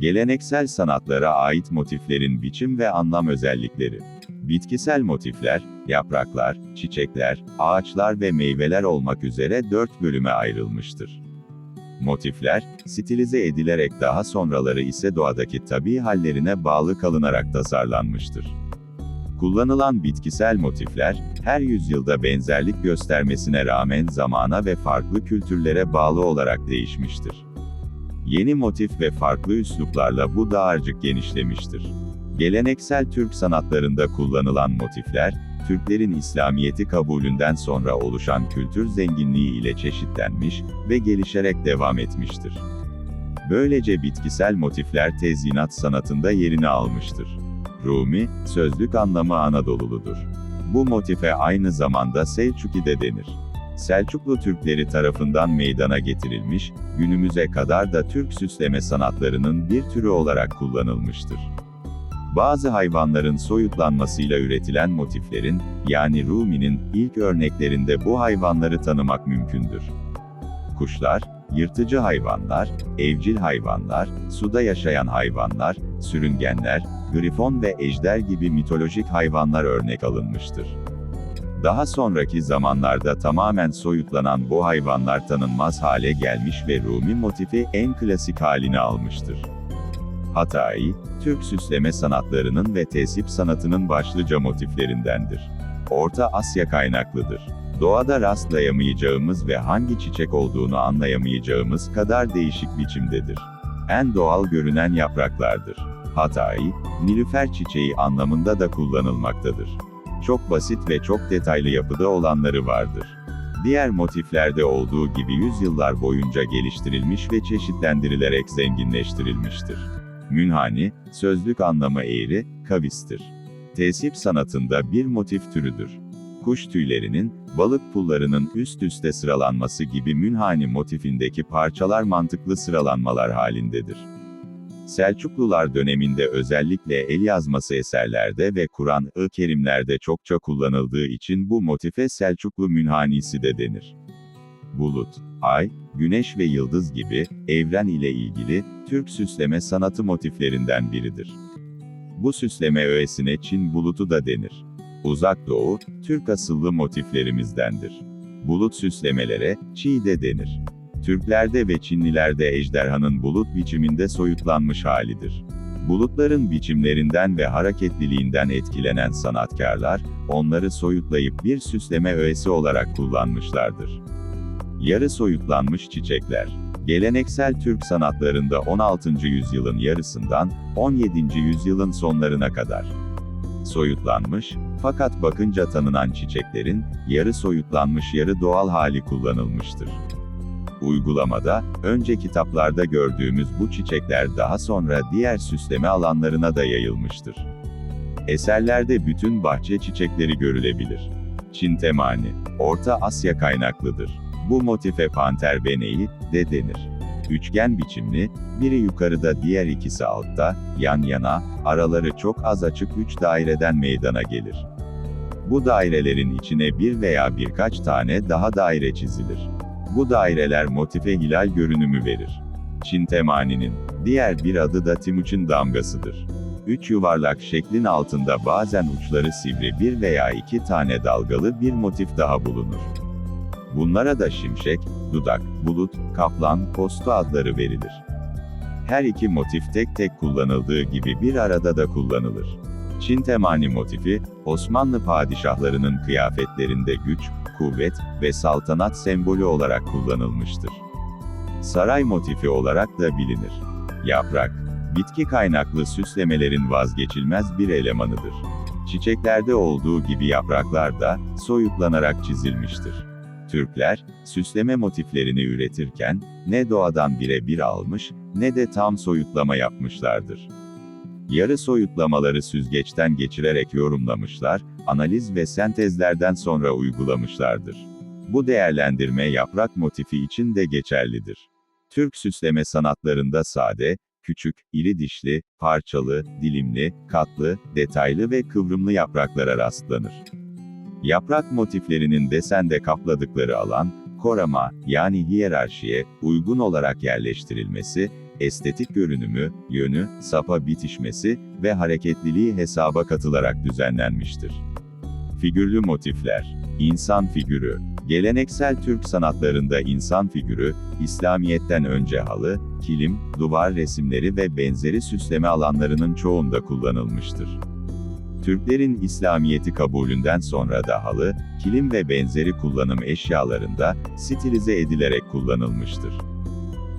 Geleneksel sanatlara ait motiflerin biçim ve anlam özellikleri. Bitkisel motifler, yapraklar, çiçekler, ağaçlar ve meyveler olmak üzere dört bölüme ayrılmıştır. Motifler, stilize edilerek daha sonraları ise doğadaki tabii hallerine bağlı kalınarak tasarlanmıştır. Kullanılan bitkisel motifler, her yüzyılda benzerlik göstermesine rağmen zamana ve farklı kültürlere bağlı olarak değişmiştir. Yeni motif ve farklı üsluplarla bu dağarcık genişlemiştir. Geleneksel Türk sanatlarında kullanılan motifler, Türklerin İslamiyeti kabulünden sonra oluşan kültür zenginliği ile çeşitlenmiş ve gelişerek devam etmiştir. Böylece bitkisel motifler tezyinat sanatında yerini almıştır. Rumi, sözlük anlamı Anadoluludur. Bu motife aynı zamanda Selçuki de denir. Selçuklu Türkleri tarafından meydana getirilmiş, günümüze kadar da Türk süsleme sanatlarının bir türü olarak kullanılmıştır. Bazı hayvanların soyutlanmasıyla üretilen motiflerin, yani Rumi'nin, ilk örneklerinde bu hayvanları tanımak mümkündür. Kuşlar, yırtıcı hayvanlar, evcil hayvanlar, suda yaşayan hayvanlar, sürüngenler, grifon ve ejder gibi mitolojik hayvanlar örnek alınmıştır. Daha sonraki zamanlarda tamamen soyutlanan bu hayvanlar tanınmaz hale gelmiş ve Rumi motifi en klasik halini almıştır. Hatay, Türk süsleme sanatlarının ve tesip sanatının başlıca motiflerindendir. Orta Asya kaynaklıdır. Doğada rastlayamayacağımız ve hangi çiçek olduğunu anlayamayacağımız kadar değişik biçimdedir. En doğal görünen yapraklardır. Hatay, nilüfer çiçeği anlamında da kullanılmaktadır. Çok basit ve çok detaylı yapıda olanları vardır. Diğer motiflerde olduğu gibi yüzyıllar boyunca geliştirilmiş ve çeşitlendirilerek zenginleştirilmiştir. Münhani, sözlük anlamı eğri, kavistir. Tesip sanatında bir motif türüdür. Kuş tüylerinin, balık pullarının üst üste sıralanması gibi münhani motifindeki parçalar mantıklı sıralanmalar halindedir. Selçuklular döneminde özellikle el yazması eserlerde ve Kur'an-ı Kerimlerde çokça kullanıldığı için bu motife Selçuklu münhanisi de denir. Bulut, ay, güneş ve yıldız gibi, evren ile ilgili, Türk süsleme sanatı motiflerinden biridir. Bu süsleme öğesine Çin bulutu da denir. Uzak Doğu, Türk asıllı motiflerimizdendir. Bulut süslemelere, Çi de denir. Türklerde ve Çinlilerde ejderhanın bulut biçiminde soyutlanmış halidir. Bulutların biçimlerinden ve hareketliliğinden etkilenen sanatkarlar, onları soyutlayıp bir süsleme öğesi olarak kullanmışlardır. Yarı soyutlanmış çiçekler. Geleneksel Türk sanatlarında 16. yüzyılın yarısından 17. yüzyılın sonlarına kadar soyutlanmış, fakat bakınca tanınan çiçeklerin, yarı soyutlanmış yarı doğal hali kullanılmıştır. Uygulamada, önce kitaplarda gördüğümüz bu çiçekler daha sonra diğer süsleme alanlarına da yayılmıştır. Eserlerde bütün bahçe çiçekleri görülebilir. Çin temani, Orta Asya kaynaklıdır. Bu motife panter beneği, de denir. Üçgen biçimli, biri yukarıda diğer ikisi altta, yan yana, araları çok az açık üç daireden meydana gelir. Bu dairelerin içine bir veya birkaç tane daha daire çizilir. Bu daireler motife hilal görünümü verir. Çin temaninin, diğer bir adı da Timuçin damgasıdır. Üç yuvarlak şeklin altında bazen uçları sivri bir veya iki tane dalgalı bir motif daha bulunur. Bunlara da şimşek, dudak, bulut, kaplan, postu adları verilir. Her iki motif tek tek kullanıldığı gibi bir arada da kullanılır. Çin temani motifi, Osmanlı padişahlarının kıyafetlerinde güç, kuvvet ve saltanat sembolü olarak kullanılmıştır. Saray motifi olarak da bilinir. Yaprak, bitki kaynaklı süslemelerin vazgeçilmez bir elemanıdır. Çiçeklerde olduğu gibi yapraklar da, soyutlanarak çizilmiştir. Türkler, süsleme motiflerini üretirken, ne doğadan birebir almış, ne de tam soyutlama yapmışlardır. Yarı soyutlamaları süzgeçten geçirerek yorumlamışlar, analiz ve sentezlerden sonra uygulamışlardır. Bu değerlendirme yaprak motifi için de geçerlidir. Türk süsleme sanatlarında sade, küçük, iri dişli, parçalı, dilimli, katlı, detaylı ve kıvrımlı yapraklara rastlanır. Yaprak motiflerinin desende kapladıkları alan, korama, yani hiyerarşiye, uygun olarak yerleştirilmesi, estetik görünümü, yönü, sapa bitişmesi ve hareketliliği hesaba katılarak düzenlenmiştir. Figürlü motifler, insan figürü, geleneksel Türk sanatlarında insan figürü, İslamiyet'ten önce halı, kilim, duvar resimleri ve benzeri süsleme alanlarının çoğunda kullanılmıştır. Türklerin İslamiyeti kabulünden sonra da halı, kilim ve benzeri kullanım eşyalarında stilize edilerek kullanılmıştır.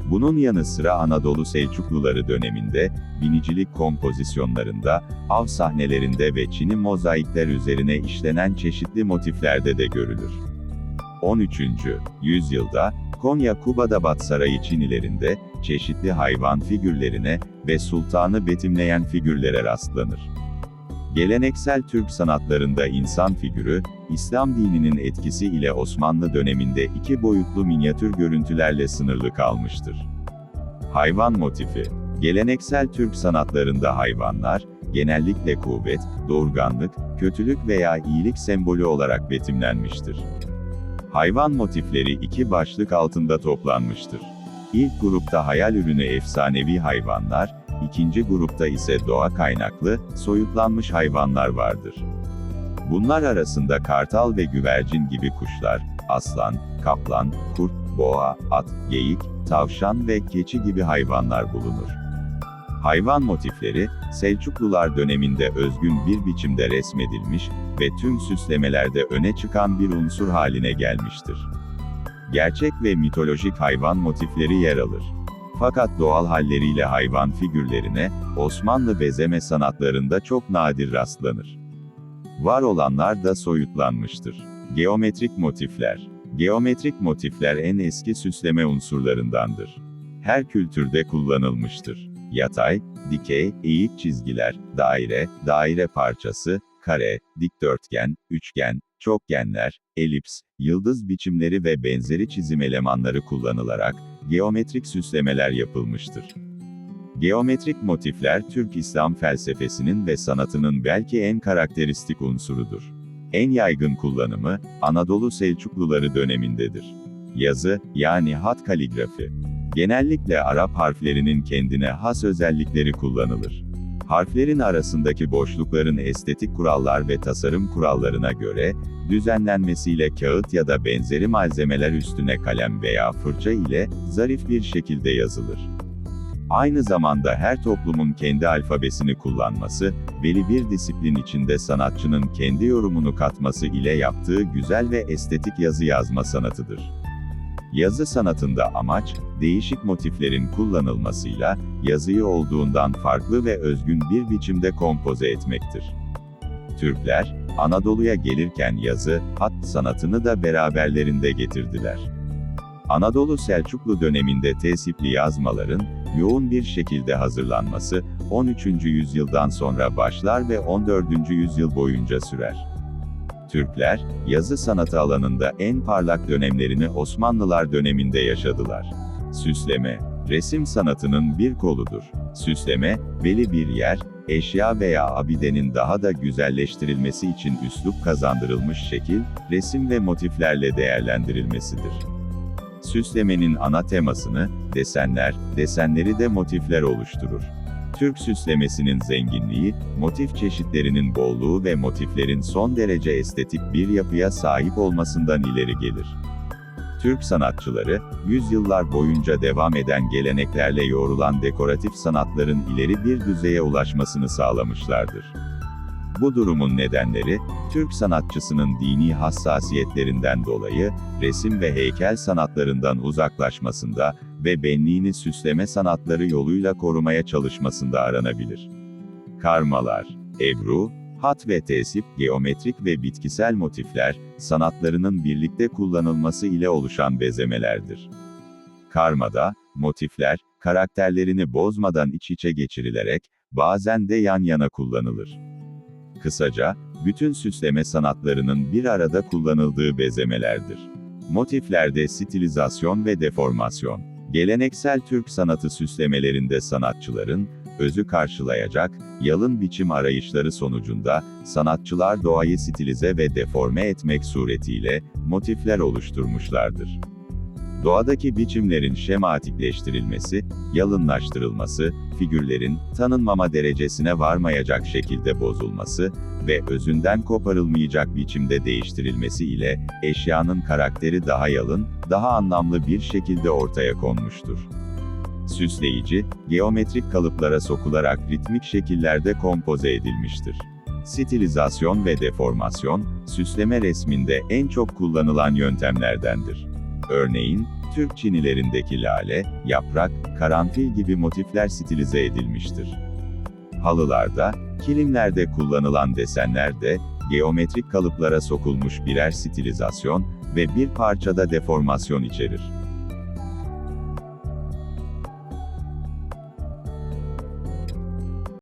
Bunun yanı sıra Anadolu Selçukluları döneminde, binicilik kompozisyonlarında, av sahnelerinde ve Çin'i mozaikler üzerine işlenen çeşitli motiflerde de görülür. 13. yüzyılda, Konya Kubadabat Sarayı Çinilerinde, çeşitli hayvan figürlerine ve sultanı betimleyen figürlere rastlanır. Geleneksel Türk sanatlarında insan figürü, İslam dininin etkisi ile Osmanlı döneminde iki boyutlu minyatür görüntülerle sınırlı kalmıştır. Hayvan motifi Geleneksel Türk sanatlarında hayvanlar, genellikle kuvvet, doğurganlık, kötülük veya iyilik sembolü olarak betimlenmiştir. Hayvan motifleri iki başlık altında toplanmıştır. İlk grupta hayal ürünü efsanevi hayvanlar, ikinci grupta ise doğa kaynaklı, soyutlanmış hayvanlar vardır. Bunlar arasında kartal ve güvercin gibi kuşlar, aslan, kaplan, kurt, boğa, at, geyik, tavşan ve keçi gibi hayvanlar bulunur. Hayvan motifleri, Selçuklular döneminde özgün bir biçimde resmedilmiş ve tüm süslemelerde öne çıkan bir unsur haline gelmiştir. Gerçek ve mitolojik hayvan motifleri yer alır. Fakat doğal halleriyle hayvan figürlerine, Osmanlı bezeme sanatlarında çok nadir rastlanır. Var olanlar da soyutlanmıştır. Geometrik motifler. Geometrik motifler en eski süsleme unsurlarındandır. Her kültürde kullanılmıştır. Yatay, dikey, eğik çizgiler, daire, daire parçası, kare, dikdörtgen, üçgen, çokgenler, elips, yıldız biçimleri ve benzeri çizim elemanları kullanılarak, geometrik süslemeler yapılmıştır. Geometrik motifler Türk İslam felsefesinin ve sanatının belki en karakteristik unsurudur. En yaygın kullanımı, Anadolu Selçukluları dönemindedir. Yazı, yani hat kaligrafi. Genellikle Arap harflerinin kendine has özellikleri kullanılır. Harflerin arasındaki boşlukların estetik kurallar ve tasarım kurallarına göre, düzenlenmesiyle kağıt ya da benzeri malzemeler üstüne kalem veya fırça ile, zarif bir şekilde yazılır. Aynı zamanda her toplumun kendi alfabesini kullanması, belli bir disiplin içinde sanatçının kendi yorumunu katması ile yaptığı güzel ve estetik yazı yazma sanatıdır. Yazı sanatında amaç, değişik motiflerin kullanılmasıyla, yazıyı olduğundan farklı ve özgün bir biçimde kompoze etmektir. Türkler, Anadolu'ya gelirken yazı, hat sanatını da beraberlerinde getirdiler. Anadolu Selçuklu döneminde tesipli yazmaların, yoğun bir şekilde hazırlanması, 13. yüzyıldan sonra başlar ve 14. yüzyıl boyunca sürer. Türkler, yazı sanatı alanında en parlak dönemlerini Osmanlılar döneminde yaşadılar. Süsleme, resim sanatının bir koludur. Süsleme, belli bir yer, eşya veya abidenin daha da güzelleştirilmesi için üslup kazandırılmış şekil, resim ve motiflerle değerlendirilmesidir. Süslemenin ana temasını, desenler, desenleri de motifler oluşturur. Türk süslemesinin zenginliği, motif çeşitlerinin bolluğu ve motiflerin son derece estetik bir yapıya sahip olmasından ileri gelir. Türk sanatçıları, yüzyıllar boyunca devam eden geleneklerle yoğrulan dekoratif sanatların ileri bir düzeye ulaşmasını sağlamışlardır. Bu durumun nedenleri, Türk sanatçısının dini hassasiyetlerinden dolayı, resim ve heykel sanatlarından uzaklaşmasında ve benliğini süsleme sanatları yoluyla korumaya çalışmasında aranabilir. Karmalar, ebru, hat ve tesip, geometrik ve bitkisel motifler, sanatlarının birlikte kullanılması ile oluşan bezemelerdir. Karmada, motifler, karakterlerini bozmadan iç içe geçirilerek, bazen de yan yana kullanılır. Kısaca, bütün süsleme sanatlarının bir arada kullanıldığı bezemelerdir. Motiflerde stilizasyon ve deformasyon. Geleneksel Türk sanatı süslemelerinde sanatçıların, özü karşılayacak, yalın biçim arayışları sonucunda, sanatçılar doğayı stilize ve deforme etmek suretiyle, motifler oluşturmuşlardır. Doğadaki biçimlerin şematikleştirilmesi, yalınlaştırılması, figürlerin tanınmama derecesine varmayacak şekilde bozulması ve özünden koparılmayacak biçimde değiştirilmesi ile eşyanın karakteri daha yalın, daha anlamlı bir şekilde ortaya konmuştur. Süsleyici, geometrik kalıplara sokularak ritmik şekillerde kompoze edilmiştir. Stilizasyon ve deformasyon, süsleme resminde en çok kullanılan yöntemlerdendir. Örneğin, Türk çinilerindeki lale, yaprak, karanfil gibi motifler stilize edilmiştir. Halılarda, kilimlerde kullanılan desenler de, geometrik kalıplara sokulmuş birer stilizasyon ve bir parçada deformasyon içerir.